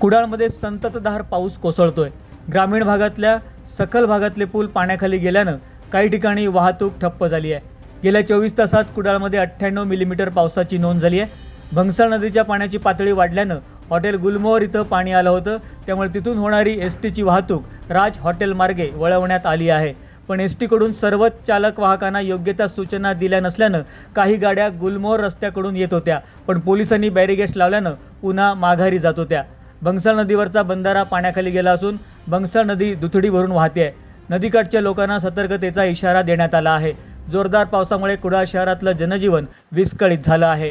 कुडाळमध्ये संततधार पाऊस कोसळतोय. ग्रामीण भागातल्या सखल भागातले पूल पाण्याखाली गेल्यानं काही ठिकाणी वाहतूक ठप्प झाली आहे. गेल्या चोवीस तासात कुडाळमध्ये अठ्ठ्याण्णव मिलीमीटर पावसाची नोंद झाली आहे. भंगसाळ नदीच्या पाण्याची पातळी वाढल्यानं हॉटेल गुलमोहर इथं पाणी आलं होतं. त्यामुळे तिथून होणारी एस टीची वाहतूक राज हॉटेल मार्गे वळवण्यात आली आहे. पण एस टीकडून सर्वच चालक वाहकांना योग्य त्या सूचना दिल्या नसल्यानं काही गाड्या गुलमोहर रस्त्याकडून येत होत्या. पण पोलिसांनी बॅरिगेट्स लावल्यानं पुन्हा माघारी जात होत्या. बंगसाळ नदीवरचा बंधारा पाण्याखाली गेला असून बंगसाळ नदी दुथडी भरून वाहते. आहे नदीकाठच्या लोकांना सतर्कतेचा इशारा देण्यात आला आहे. जोरदार पावसामुळे कुडाळ शहरातलं जनजीवन विस्कळीत झालं आहे.